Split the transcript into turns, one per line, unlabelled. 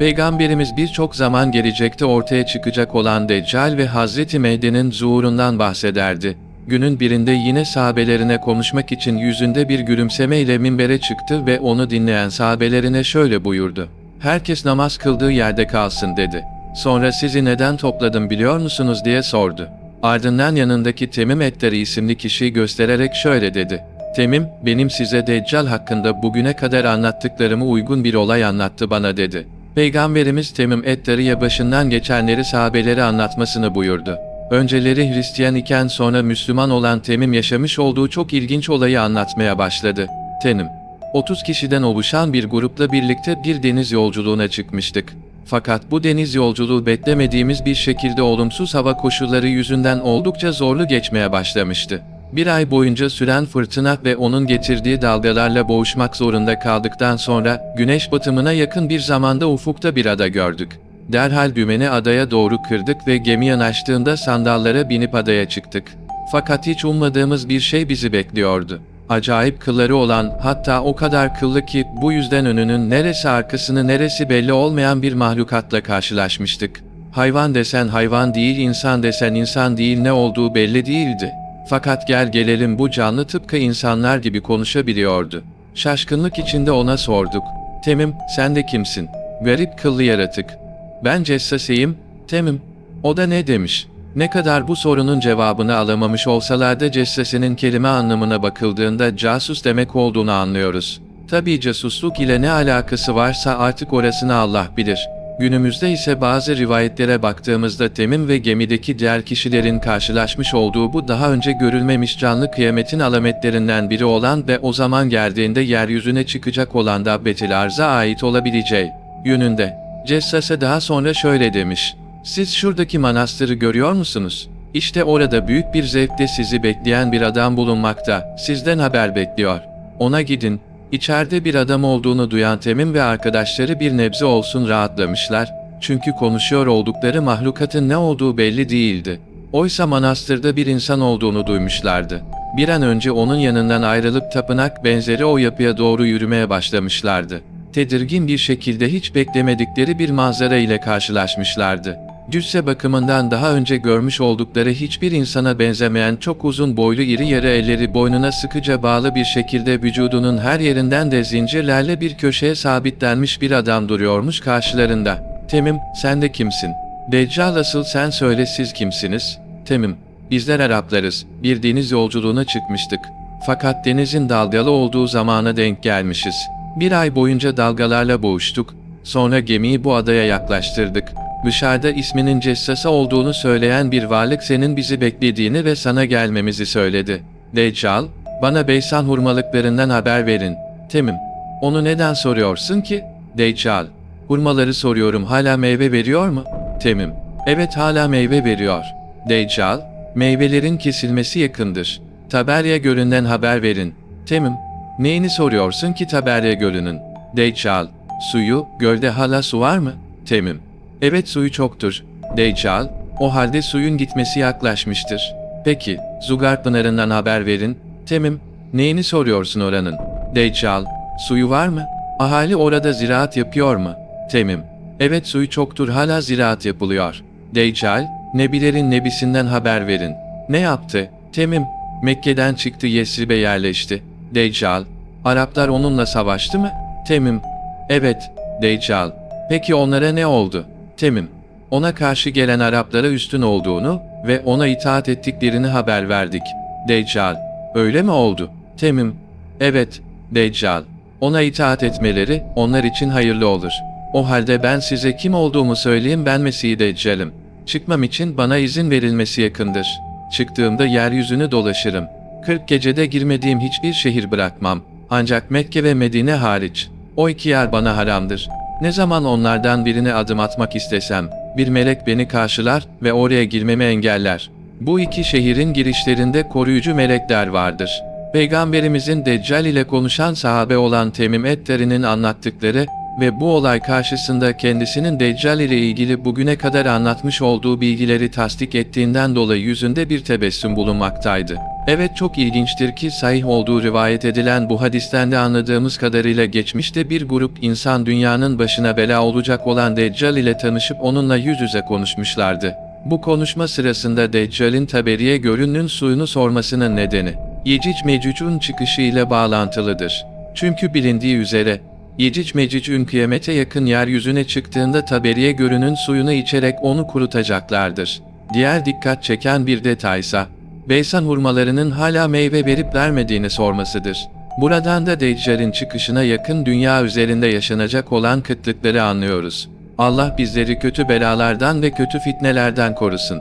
Peygamberimiz birçok zaman gelecekte ortaya çıkacak olan Deccal ve Hazreti Mehdi'nin zuhurundan bahsederdi. Günün birinde yine sahabelerine konuşmak için yüzünde bir gülümsemeyle minbere çıktı ve onu dinleyen sahabelerine şöyle buyurdu. Herkes namaz kıldığı yerde kalsın dedi. Sonra sizi neden topladım biliyor musunuz diye sordu. Ardından yanındaki Temim Etteri isimli kişiyi göstererek şöyle dedi. Temim, benim size Deccal hakkında bugüne kadar anlattıklarımı uygun bir olay anlattı bana dedi. Peygamberimiz Temim Ettari'ye başından geçenleri sahabelere anlatmasını buyurdu. Önceleri Hristiyan iken sonra Müslüman olan Temim yaşamış olduğu çok ilginç olayı anlatmaya başladı. Tenim, 30 kişiden oluşan bir grupla birlikte bir deniz yolculuğuna çıkmıştık. Fakat bu deniz yolculuğu beklemediğimiz bir şekilde olumsuz hava koşulları yüzünden oldukça zorlu geçmeye başlamıştı. Bir ay boyunca süren fırtına ve onun getirdiği dalgalarla boğuşmak zorunda kaldıktan sonra güneş batımına yakın bir zamanda ufukta bir ada gördük. Derhal dümeni adaya doğru kırdık ve gemi yanaştığında sandallara binip adaya çıktık. Fakat hiç ummadığımız bir şey bizi bekliyordu. Acayip kılları olan, hatta o kadar kıllı ki bu yüzden önünün neresi arkasını neresi belli olmayan bir mahlukatla karşılaşmıştık. Hayvan desen hayvan değil, insan desen insan değil ne olduğu belli değildi. Fakat gel gelelim bu canlı tıpkı insanlar gibi konuşabiliyordu. Şaşkınlık içinde ona sorduk. Temim, sen de kimsin? Garip kıllı yaratık. Ben Cessaseyim, Temim. O da ne demiş? Ne kadar bu sorunun cevabını alamamış olsalar da Cessase'nin kelime anlamına bakıldığında casus demek olduğunu anlıyoruz. Tabii casusluk ile ne alakası varsa artık orasını Allah bilir. Günümüzde ise bazı rivayetlere baktığımızda Temim ve gemideki diğer kişilerin karşılaşmış olduğu bu daha önce görülmemiş canlı kıyametin alametlerinden biri olan ve o zaman geldiğinde yeryüzüne çıkacak olan Dabbetil Arz'a ait olabileceği yönünde. Cessase daha sonra şöyle demiş. Siz şuradaki manastırı görüyor musunuz? İşte orada büyük bir zevkle sizi bekleyen bir adam bulunmakta. Sizden haber bekliyor. Ona gidin. İçeride bir adam olduğunu duyan Temim ve arkadaşları bir nebze olsun rahatlamışlar. Çünkü konuşuyor oldukları mahlukatın ne olduğu belli değildi. Oysa manastırda bir insan olduğunu duymuşlardı. Bir an önce onun yanından ayrılıp tapınak benzeri o yapıya doğru yürümeye başlamışlardı. Tedirgin bir şekilde hiç beklemedikleri bir manzara ile karşılaşmışlardı. Cüsse bakımından daha önce görmüş oldukları hiçbir insana benzemeyen çok uzun boylu iri yarı elleri boynuna sıkıca bağlı bir şekilde vücudunun her yerinden de zincirlerle bir köşeye sabitlenmiş bir adam duruyormuş karşılarında. Temim, sen de kimsin? Deccal asıl sen söyle siz kimsiniz? Temim, bizler Araplarız, bir deniz yolculuğuna çıkmıştık. Fakat denizin dalgalı olduğu zamana denk gelmişiz. Bir ay boyunca dalgalarla boğuştuk. Sonra gemiyi bu adaya yaklaştırdık. Dışarıda isminin Cessasa olduğunu söyleyen bir varlık senin bizi beklediğini ve sana gelmemizi söyledi. Deccal, bana Beysan hurmalıklarından haber verin. Temim, onu neden soruyorsun ki? Deccal, hurmaları soruyorum hala meyve veriyor mu? Temim, evet hala meyve veriyor. Deccal, meyvelerin kesilmesi yakındır. Taberya Gölü'nden haber verin. Temim, neyini soruyorsun ki Taberya Gölü'nün? Deccal, suyu, gölde hala su var mı? Temim, Evet suyu çoktur. Deccal, o halde suyun gitmesi yaklaşmıştır. Peki, Zugar Pınarı'ndan haber verin. Temim, neyini soruyorsun oranın? Deccal, suyu var mı? Ahali orada ziraat yapıyor mu? Temim, evet suyu çoktur hala ziraat yapılıyor. Deccal, Nebilerin nebisinden haber verin. Ne yaptı? Temim, Mekke'den çıktı Yesrib'e yerleşti. Deccal, Araplar onunla savaştı mı? Temim, evet. Deccal, peki onlara ne oldu? Temim, ona karşı gelen Araplara üstün olduğunu ve ona itaat ettiklerini haber verdik. Deccal, öyle mi oldu? Temim, evet, Deccal. Ona itaat etmeleri onlar için hayırlı olur. O halde ben size kim olduğumu söyleyeyim ben Mesih Deccal'im. Çıkmam için bana izin verilmesi yakındır. Çıktığımda yeryüzünü dolaşırım. Kırk gecede girmediğim hiçbir şehir bırakmam. Ancak Mekke ve Medine hariç. O iki yer bana haramdır. Ne zaman onlardan birine adım atmak istesem, bir melek beni karşılar ve oraya girmemi engeller. Bu iki şehrin girişlerinde koruyucu melekler vardır. Peygamberimizin Deccal ile konuşan sahabe olan Temim Etteri'nin anlattıkları ve bu olay karşısında kendisinin Deccal ile ilgili bugüne kadar anlatmış olduğu bilgileri tasdik ettiğinden dolayı yüzünde bir tebessüm bulunmaktaydı. Evet çok ilginçtir ki sahih olduğu rivayet edilen bu hadisten de anladığımız kadarıyla geçmişte bir grup insan dünyanın başına bela olacak olan Deccal ile tanışıp onunla yüz yüze konuşmuşlardı. Bu konuşma sırasında Deccal'in Taberiye Gölü'nün suyunu sormasının nedeni, Yecic Mecüc'ün çıkışı ile bağlantılıdır. Çünkü bilindiği üzere, Yecic Mecüc'ün kıyamete yakın yeryüzüne çıktığında Taberiye Gölü'nün suyunu içerek onu kurutacaklardır. Diğer dikkat çeken bir detaysa, Beysan hurmalarının hala meyve verip vermediğini sormasıdır. Buradan da Deccal'in çıkışına yakın dünya üzerinde yaşanacak olan kıtlıkları anlıyoruz. Allah bizleri kötü belalardan ve kötü fitnelerden korusun.